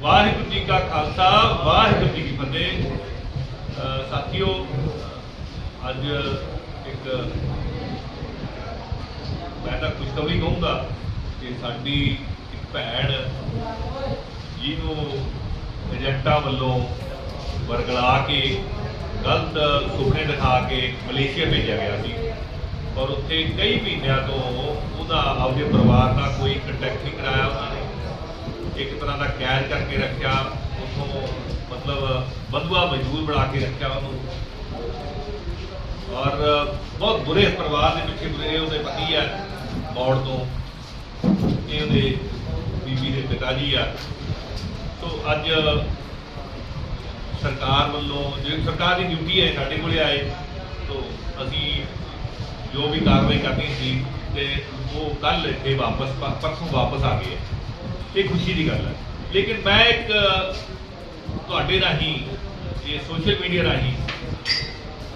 ਵਾਹਿਗੁਰੂ ਜੀ ਕਾ ਖਾਲਸਾ, ਵਾਹਿਗੁਰੂ ਜੀ ਕੀ ਫਤਿਹ। ਸਾਥੀਓ, ਅੱਜ ਇੱਕ ਮੈਂ ਤਾਂ ਖੁਸ਼ਖਬਰੀ ਕਹੂੰਗਾ ਕਿ ਸਾਡੀ ਇੱਕ ਭੈਣ ਜਿਹਨੂੰ ਏਜੰਟਾਂ ਵੱਲੋਂ ਵਰਗਲਾ ਕੇ, ਗਲਤ ਸੁਪਨੇ ਦਿਖਾ ਕੇ ਮਲੇਸ਼ੀਆ ਭੇਜਿਆ ਗਿਆ ਸੀ। ਔਰ ਉੱਥੇ ਕਈ ਮਹੀਨਿਆਂ ਤੋਂ ਉਹਦਾ ਆਪਦੇ ਪਰਿਵਾਰ ਨਾਲ ਕੋਈ ਕੰਟੈਕਟ ਨਹੀਂ ਕਰਾਇਆ ਉਹਨਾਂ ਨੇ। ਇੱਕ ਤਰ੍ਹਾਂ ਦਾ ਕੈਦ ਕਰਕੇ ਰੱਖਿਆ, ਉਥੋਂ ਮਤਲਬ ਬਦਵਾ ਮਜ਼ਦੂਰ ਬਣਾ ਕੇ ਰੱਖਿਆ ਉਹਨੂੰ। ਔਰ ਬਹੁਤ ਬੁਰੇ ਪਰਿਵਾਰ ਦੇ ਪਿੱਛੇ ਬੁਰੇ, ਉਹਦੇ ਪਤੀ ਆ ਮੌੜ ਤੋਂ, ਇਹ ਉਹਦੇ ਬੀਬੀ ਦੇ ਪਿਤਾ ਜੀ ਆ। ਸੋ ਅੱਜ ਸਰਕਾਰ ਵੱਲੋਂ, ਜਿਹੜੀ ਸਰਕਾਰ ਦੀ ਡਿਊਟੀ ਹੈ, ਸਾਡੇ ਕੋਲੇ ਆਏ। ਤੋਂ ਅਸੀਂ ਜੋ ਵੀ ਕਾਰਵਾਈ ਕਰਨੀ ਸੀ, ਤੇ ਉਹ ਕੱਲ ਇੱਥੇ ਵਾਪਸ, ਪਰਸੋਂ ਵਾਪਸ ਆ ਗਏ। ਇਹ ਖੁਸ਼ੀ ਦੀ ਗੱਲ ਹੈ ਲੇਕਿਨ ਮੈਂ ਇੱਕ, ਤੁਹਾਡੇ ਰਾਹੀਂ, ਇਹ ਸੋਸ਼ਲ ਮੀਡੀਆ ਰਾਹੀਂ,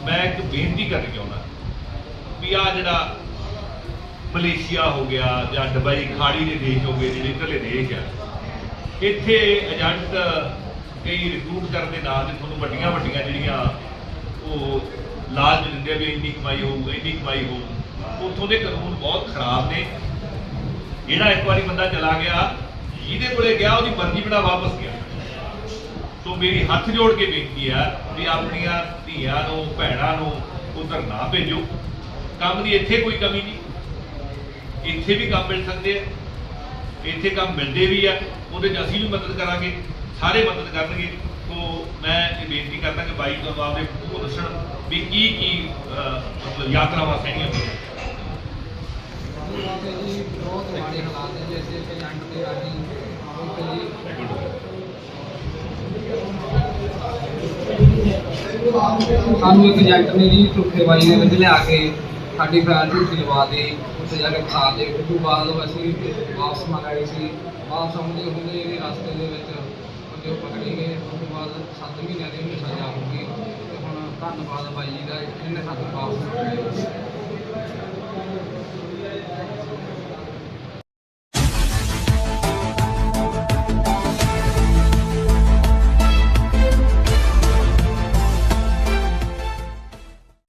ਮੈਂ ਇੱਕ ਬੇਨਤੀ ਕਰਨੀ ਚਾਹੁੰਦਾ ਵੀ ਆ ਜਿਹੜਾ ਮਲੇਸ਼ੀਆ ਹੋ ਗਿਆ ਜਾਂ ਦੁਬਈ ਖਾੜੀ ਦੇ ਦੇਸ਼ ਹੋ ਗਏ ਜਿਹੜੇ ਇੱਧਰਲੇ ਦੇਸ਼ ਆ, ਇੱਥੇ ਏਜੰਟ ਕਈ ਰਿਕਰੂਟ ਕਰਨ ਦੇ ਨਾਲ ਤੇ ਤੁਹਾਨੂੰ ਵੱਡੀਆਂ ਵੱਡੀਆਂ ਜਿਹੜੀਆਂ ਉਹ ਲਾਲਚ ਦਿੰਦੇ ਵੀ ਇੰਨੀ ਕਮਾਈ ਹੋਊ, ਇੰਨੀ ਕਮਾਈ ਹੋਊ, ਉੱਥੋਂ ਦੇ ਕਾਨੂੰਨ ਬਹੁਤ ਖਰਾਬ ਨੇ। ਜਿਹੜਾ ਇੱਕ ਵਾਰੀ ਬੰਦਾ ਚਲਾ ਗਿਆ ਜਿਹਦੇ ਕੋਲੇ ਗਿਆ, ਉਹਦੀ ਮਰਜ਼ੀ ਬਿਨਾ ਵਾਪਸ ਗਿਆ। ਸੋ ਮੇਰੀ ਹੱਥ ਜੋੜ ਕੇ ਬੇਨਤੀ ਆ ਵੀ ਆਪਣੀਆਂ ਧੀਆਂ ਨੂੰ, ਭੈਣਾਂ ਨੂੰ ਉਧਰ ਨਾ ਭੇਜੋ। ਕੰਮ ਦੀ ਇੱਥੇ ਕੋਈ ਕਮੀ ਨਹੀਂ। ਇੱਥੇ ਵੀ ਕੰਮ ਮਿਲ ਸਕਦੇ ਆ। ਇੱਥੇ ਕੰਮ ਮਿਲਦੇ ਵੀ ਆ। ਉਹਦੇ 'ਚ ਅਸੀਂ ਵੀ ਮਦਦ ਕਰਾਂਗੇ। ਸਾਰੇ ਮਦਦ ਕਰਨਗੇ। ਸੋ ਮੈਂ ਇਹ ਬੇਨਤੀ ਕਰਦਾ ਕਿ ਬਾਈ ਤੋਂ ਆਪਦੇ ਉਹ ਦੱਸਣ ਵੀ ਕੀ ਕੀ ਮਤਲਬ ਯਾਤਰਾਵਾਂ ਸਹੀਆਂ ਹੋਈਆਂ। ਜੀ ਬਹੁਤ ਸਾਨੂੰ ਇੱਕ ਏਜੰਟ ਨੇ ਜੀ ਧੋਖੇਬਾਜ਼ੀ ਦੇ ਵਿੱਚ ਲਿਆ ਕੇ ਸਾਡੀ ਫਾਈਲ ਝੂਠੀ ਦੇ ਉੱਥੇ ਜਾ ਕੇ ਫਸਾ ਦੇ ਉਸ ਤੋਂ ਬਾਅਦ ਅਸੀਂ ਵਾਪਸ ਮੰਗਾਈ ਸੀ। ਵਾਪਸ ਆਉਂਦੇ ਹੁੰਦੇ ਇਹਦੇ ਰਸਤੇ ਦੇ ਵਿੱਚ ਬੰਦੇ ਉਹ ਪਕੜੇ ਗਏ। ਉਸ ਤੋਂ ਬਾਅਦ 7 ਮਹੀਨਿਆਂ ਦੀ ਉਹਨੂੰ ਸਜ਼ਾ ਹੋ ਤੇ ਹੁਣ ਧੰਨਵਾਦ ਬਾਈ ਜੀ ਦਾ, ਇਹਨੇ ਸਾਨੂੰ ਵਾਪਸ ਮੰਗਾਇਆ।